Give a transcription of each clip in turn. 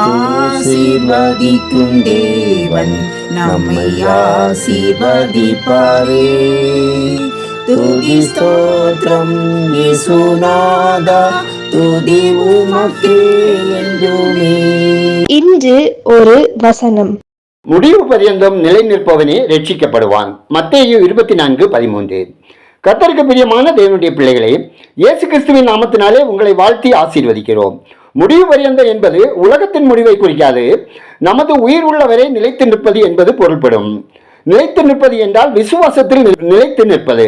ஆசீர்வதிக்கும் தேவன் நம்மை ஆசீர்வதிப்பாரே. துதி ஸ்தோத்திரம் இயேசுநாதா துதி உமக்கே என்றுமே. இன்று ஒரு வசனம். முடிவு பரியந்தம் நிலை நிற்பவனே ரட்சிக்கப்படுவான் மத்தேயு இருபத்தி நான்கு பதிமூன்று. கத்தருக்கு பிரியமான தேவனுடைய பிள்ளைகளே இயேசு கிறிஸ்துவின் நாமத்தினாலே உங்களை வாழ்த்தி ஆசீர்வதிக்கிறோம். முடிவு பரியந்த என்பது உலகத்தின் முடிவை குறிக்காது. நமது உயிர் உள்ளவரை நிலைத்து நிற்பது என்பது பொருள்படும். நிலைத்து நிற்பது என்றால் விசுவாசத்தில் நிலைத்து நிற்பது.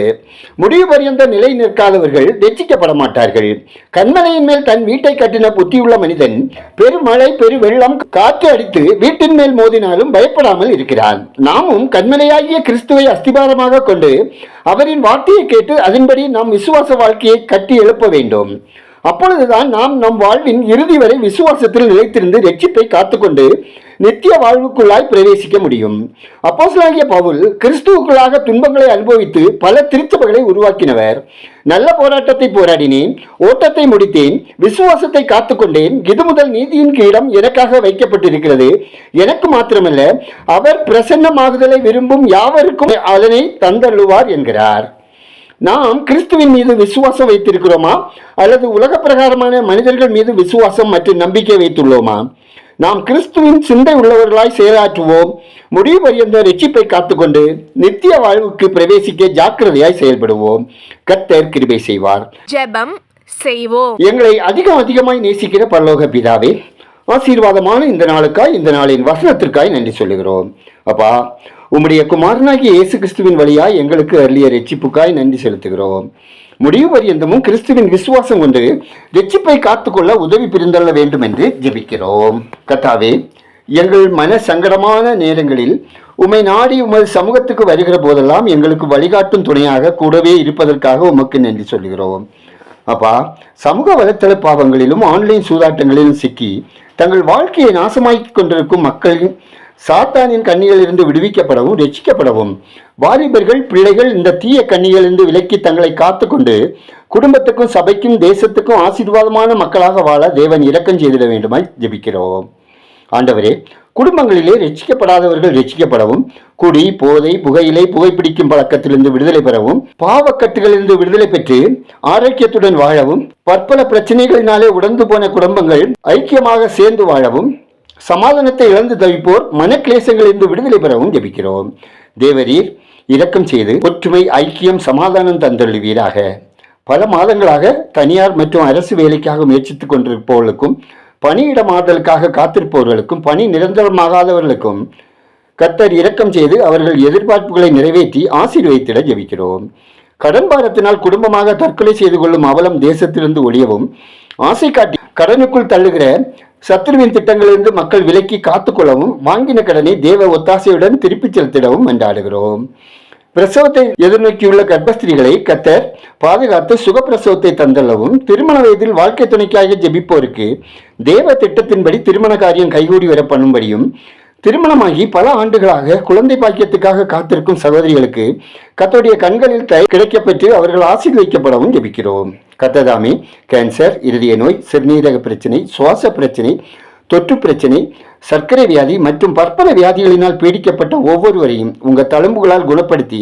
முடிவு பரியந்த நிலை நிற்காதவர்கள் ரட்சிக்கப்பட மாட்டார்கள். கண்மலையின் மேல் தன் வீட்டை கட்டின புத்தியுள்ள மனிதன் பெருமழை பெரு வெள்ளம் காற்று அடித்து வீட்டின் மேல் மோதினாலும் பயப்படாமல் இருக்கிறான். நாமும் கண்மலையாகிய கிறிஸ்துவை அஸ்திபாரமாக கொண்டு அவரின் வார்த்தையை கேட்டு அதன்படி நாம் விசுவாச வாழ்க்கையை கட்டி எழுப்ப வேண்டும். அப்பொழுதுதான் நாம் நம் வாழ்வின் இறுதி வரை விசுவாசத்தில் நிலைத்திருந்து ரட்சிப்பை காத்துக்கொண்டு நித்திய வாழ்வுக்குள்ளாய் பிரவேசிக்க முடியும். அப்போசலாகிய பவுல் கிறிஸ்துவுக்குள்ளாக துன்பங்களை அனுபவித்து பல திருச்சபைகளை உருவாக்கினவர். நல்ல போராட்டத்தை போராடினேன் ஓட்டத்தை முடித்தேன் விசுவாசத்தை காத்துக்கொண்டேன் இது முதல் நீதியின் கீழம் எனக்காக வைக்கப்பட்டிருக்கிறது. எனக்கு மாத்திரமல்ல அவர் பிரசன்னமாகுதலை விரும்பும் யாவருக்கும் அதனை தந்தள்ளுவார் என்கிறார். நாம் கிறிஸ்துவின் மீது விசுவாசம் வைத்திருக்கிறோமா? அல்லது உலக பிரகாரமான மனிதர்கள் மீது விசுவாசம் மற்றும் நம்பிக்கை வைத்துள்ளோமா? நாம் கிறிஸ்துவின் சிந்தை உள்ளவர்களாய் செயலாற்றுவோம். முடிவு பரியந்த ரட்சிப்பை காத்துக்கொண்டு நித்திய வாழ்வுக்கு பிரவேசிக்க ஜாக்கிரதையாய் செயல்படுவோம். கர்த்தர் கிருபை செய்வார். ஜெபம் செய்வோம். எங்களை அதிகம் அதிகமாய் நேசிக்கிற பரலோக பிதாவே ஆசீர்வாதமான இந்த நாளுக்காய் இந்த நாளின் வசனத்திற்காய் நன்றி சொல்லுகிறோம். அப்பா உம்முடைய குமாரனாகிய இயேசு கிறிஸ்துவின் வழியாய் எங்களுக்கு அருளிய ரட்சிப்புக்காய் நன்றி செலுத்துகிறோம். முடிவு பரியந்தமும் கிறிஸ்துவின் விசுவாசம் கொண்டு ரட்சிப்பை காத்துக்கொள்ள உதவி பிரிந்தள்ள வேண்டும் என்று ஜெபிக்கிறோம். கத்தாவே எங்கள் மன சங்கடமான நேரங்களில் உமை நாடி உமது சமூகத்துக்கு வருகிற போதெல்லாம் எங்களுக்கு வழிகாட்டும் துணையாக கூடவே இருப்பதற்காக உமக்கு நன்றி சொல்கிறோம் அப்பா சமூக வலைத்தள பாவங்களிலும் ஆன்லைன் சூதாட்டங்களிலும் சிக்கி தங்கள் வாழ்க்கையை நாசமாக்கி கொண்டிருக்கும் மக்களின் சாத்தானின் கண்ணிகளிலிருந்து விடுவிக்கப்படவும் ரட்சிக்கப்படவும். வாலிபர்கள் பிள்ளைகள் இந்த தீய கண்ணிகளிலிருந்து விலக்கி தங்களை காத்துக்கொண்டு குடும்பத்துக்கும் சபைக்கும் தேசத்துக்கும் ஆசீர்வாதமான மக்களாக வாழ தேவன் இரக்கம் செய்திட வேண்டுமாய் ஜபிக்கிறோம். ஆண்டவரே குடும்பங்களிலே ரட்சிக்கப்படாதவர்கள் ரட்சிக்கப்படவும் குடி போதை புகையிலை புகைப்பிடிக்கும் பழக்கத்திலிருந்து விடுதலை பெறவும் பாவக்கட்டுகளிலிருந்து விடுதலை பெற்று ஆரோக்கியத்துடன் வாழவும் பற்பல பிரச்சனைகளினாலே உடந்து போன குடும்பங்கள் ஐக்கியமாக சேர்ந்து வாழவும் சமாதானத்தை இழந்து தவிப்போர் மனக்லேசங்களிலிருந்து விடுதலை பெறவும் ஜெபிக்கிறோம். தேவரீர் இரக்கம் செய்து ஒற்றுமை ஐக்கியம் சமாதானம் தந்தருள்வீராக. பல மாதங்களாக தனியார் மற்றும் அரசு வேலைக்காக முயற்சித்துக் கொண்டிருப்பவர்களுக்கும் பணியிட மாறுதலுக்காக காத்திருப்பவர்களுக்கும் பணி நிரந்தரமாகாதவர்களுக்கும் கத்தர் இரக்கம் செய்து அவர்கள் எதிர்பார்ப்புகளை நிறைவேற்றி ஆசீர்வதித்திட ஜெபிக்கிறோம். கடன் பாரத்தினால் குடும்பமாக தற்கொலை செய்து கொள்ளும் அவலம் தேசத்திலிருந்து ஒழியவும் ஆசை காட்டி கடனுக்குள் தள்ளுகிற சத்துருவின் திட்டங்களிலிருந்து மக்கள் விலக்கி காத்துக்கொள்ளவும் வாங்கின கடனை தேவ ஒத்தாசையுடன் திருப்பிச் செலுத்திடவும் மன்றாடுகிறோம். பிரசவத்தை எதிர்நோக்கியுள்ள கர்ப்பஸ்திரீகளை கத்தர் பாதுகாத்து சுகப்பிரசவத்தை தந்தள்ளவும் திருமண வயதில் வாழ்க்கை துணைக்காக ஜெபிப்போருக்கு தேவ திட்டத்தின்படி திருமண காரியம் கைகூடி வர பண்ணும்படியும் திருமணமாகி பல ஆண்டுகளாக குழந்தை பாக்கியத்துக்காக காத்திருக்கும் சகோதரிகளுக்கு கத்தோடைய கண்களில் தய கிடைக்கப்பெற்று அவர்கள் ஆசீர்வதிக்கப்படவும் ஜபிக்கிறோம். கத்ததாமே கேன்சர் இருதய நோய் சிறுநீரக பிரச்சனை சுவாச பிரச்சனை தொற்று பிரச்சனை சர்க்கரை வியாதி மற்றும் பற்பல வியாதிகளினால் பீடிக்கப்பட்ட ஒவ்வொருவரையும் உங்கள் தழும்புகளால் குணப்படுத்தி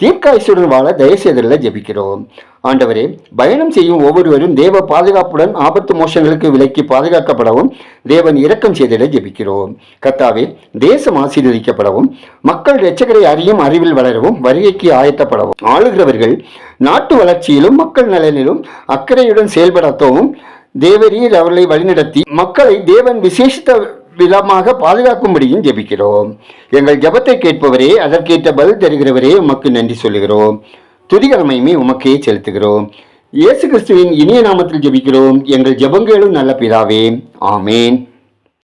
தீர்க்காயுசுடன் வாழ தயவுசெய்தல ஜெபிக்கிறோம். ஆண்டவரே பயணம் செய்யும் ஒவ்வொருவரும் தேவ பாதுகாப்புடன் ஆபத்து மோசங்களுக்கு விலக்கி பாதுகாக்கப்படவும் தேவன் இரக்கம் செய்திட ஜெபிக்கிறோம். கத்தாவே தேசம் ஆசீர்வதிக்கப்படவும் மக்கள் இரட்சகரை அறியும் அறிவில் வளரவும் வருகைக்கு ஆயத்தப்படவும் ஆளுகிறவர்கள் நாட்டு வளர்ச்சியிலும் மக்கள் நலனிலும் அக்கறையுடன் செயல்படத்தவும் தேவரீர் அவர்களை வழிநடத்தி மக்களை தேவன் விசேஷித்த விதமாக பாதுகாக்கும்படியும் ஜெபிக்கிறோம். எங்கள் ஜெபத்தை கேட்பவரே அதற்கேற்ற பதில் தருகிறவரே உமக்கு நன்றி சொல்லுகிறோம். துதிகரமையுமே உமக்கே செலுத்துகிறோம். இயேசு கிறிஸ்துவின் இனிய நாமத்தில் ஜெபிக்கிறோம். எங்கள் ஜெபங்களும் நல்ல பிதாவே. ஆமேன்.